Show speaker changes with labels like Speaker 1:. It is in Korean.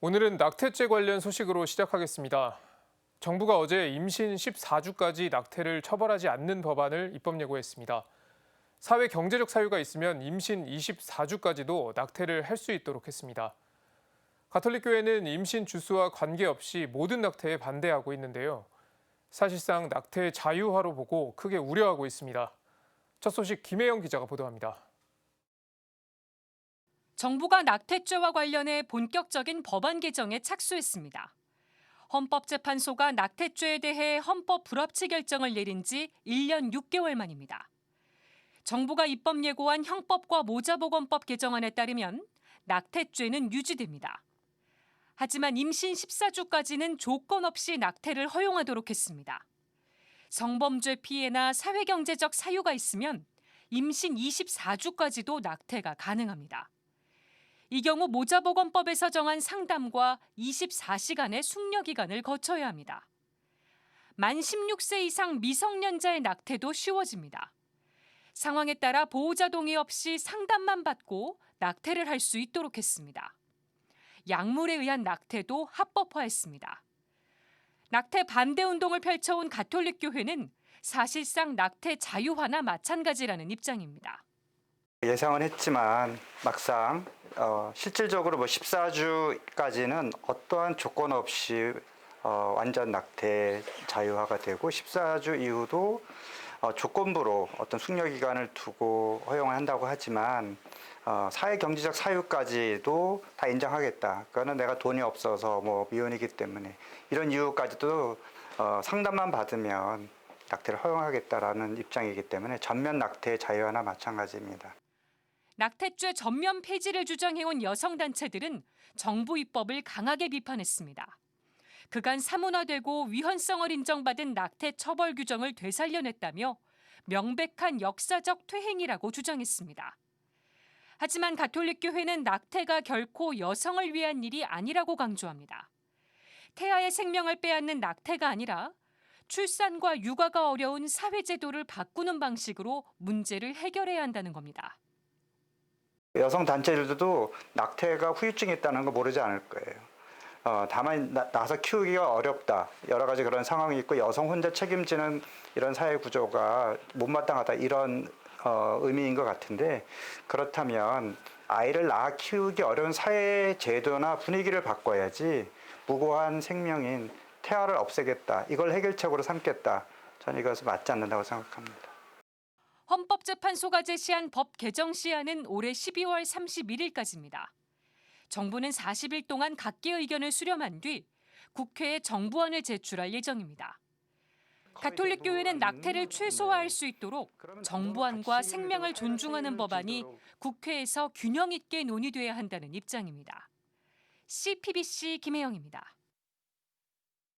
Speaker 1: 오늘은 낙태죄 관련 소식으로 시작하겠습니다. 정부가 어제 임신 14주까지 낙태를 처벌하지 않는 법안을 입법 예고했습니다. 사회 경제적 사유가 있으면 임신 24주까지도 낙태를 할 수 있도록 했습니다. 가톨릭 교회는 임신 주수와 관계없이 모든 낙태에 반대하고 있는데요. 사실상 낙태 자유화로 보고 크게 우려하고 있습니다. 첫 소식 김혜영 기자가 보도합니다.
Speaker 2: 정부가 낙태죄와 관련해 본격적인 법안 개정에 착수했습니다. 헌법재판소가 낙태죄에 대해 헌법 불합치 결정을 내린 지 1년 6개월 만입니다. 정부가 입법 예고한 형법과 모자보건법 개정안에 따르면 낙태죄는 유지됩니다. 하지만 임신 14주까지는 조건 없이 낙태를 허용하도록 했습니다. 성범죄 피해나 사회경제적 사유가 있으면 임신 24주까지도 낙태가 가능합니다. 이 경우 모자보건법에서 정한 상담과 24시간의 숙려 기간을 거쳐야 합니다. 만 16세 이상 미성년자의 낙태도 쉬워집니다. 상황에 따라 보호자 동의 없이 상담만 받고 낙태를 할 수 있도록 했습니다. 약물에 의한 낙태도 합법화했습니다. 낙태 반대 운동을 펼쳐온 가톨릭 교회는 사실상 낙태 자유화나 마찬가지라는 입장입니다.
Speaker 3: 예상은 했지만 막상 어, 실질적으로 뭐 14주까지는 어떠한 조건 없이 어, 완전 낙태 자유화가 되고 14주 이후도 어, 조건부로 어떤 숙려 기간을 두고 허용을 한다고 하지만 어, 사회 경제적 사유까지도 다 인정하겠다. 그거는 내가 돈이 없어서 뭐 미혼이기 때문에 이런 이유까지도 어, 상담만 받으면 낙태를 허용하겠다라는 입장이기 때문에 전면 낙태 자유화나 마찬가지입니다.
Speaker 2: 낙태죄 전면 폐지를 주장해온 여성단체들은 정부 입법을 강하게 비판했습니다. 그간 사문화되고 위헌성을 인정받은 낙태 처벌 규정을 되살려냈다며 명백한 역사적 퇴행이라고 주장했습니다. 하지만 가톨릭 교회는 낙태가 결코 여성을 위한 일이 아니라고 강조합니다. 태아의 생명을 빼앗는 낙태가 아니라 출산과 육아가 어려운 사회제도를 바꾸는 방식으로 문제를 해결해야 한다는 겁니다.
Speaker 3: 여성 단체들도 낙태가 후유증이 있다는 거 모르지 않을 거예요. 어, 다만 나, 나서 키우기가 어렵다 여러 가지 그런 상황이 있고 여성 혼자 책임지는 이런 사회 구조가 못마땅하다 이런 어, 의미인 것 같은데 그렇다면 아이를 낳아 키우기 어려운 사회 제도나 분위기를 바꿔야지 무고한 생명인 태아를 없애겠다 이걸 해결책으로 삼겠다 저는 이것은 맞지 않는다고 생각합니다.
Speaker 2: 헌법재판소가 제시한 법 개정 시한은 올해 12월 31일까지입니다. 정부는 40일 동안 각계 의견을 수렴한 뒤 국회에 정부안을 제출할 예정입니다. 가톨릭 교회는 낙태를 최소화할 수 있도록 정부안과 생명을 존중하는 법안이 국회에서 균형 있게 논의돼야 한다는 입장입니다. CPBC 김혜영입니다.